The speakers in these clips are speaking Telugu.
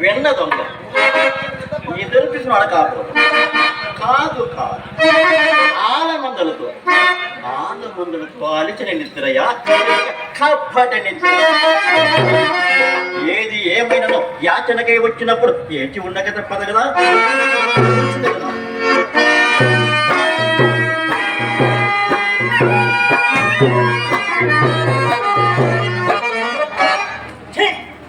వెన్న దొంగ. నిద్ర పిసినాడు కాదు. కాదు కాదు. ఆలమందలతో ఆలమందలతో అలిచిన నిద్రయా? కప్పట నిద్ర. ఏది ఏమైనా యాచనకై వచ్చినప్పుడు ఏచి ఉండక తప్పదు కదా? కదా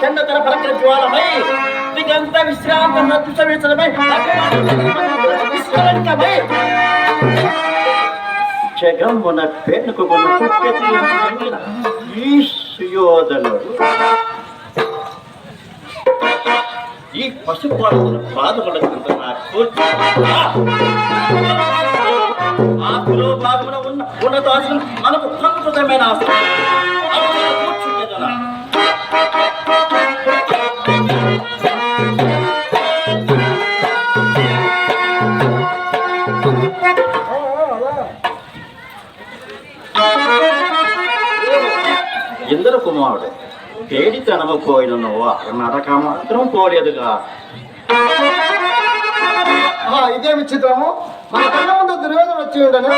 చండతర పరక్ర జ్వాలమై దిగంత విశ్రాంత నృత్య విశ్రమై విశ్రాంతమై జగమ్మున పెనుకున్న ఈ సుయోధనుడు ఈ పశుపాలను బాధపడుతుంట నాకు ఆ కులో భాగమున ఉన్న ఉన్నతాశం మనకు ప్రకృతమైన ఆస్తి ఇందరు కుమారుడు తేడితనము పోయిన నడక మాత్రం పోలేదుగా. ఆ, ఇదే విచిత్రము మన కళ్ళ ముందు దుర్యోధన వచ్చి ఉండను.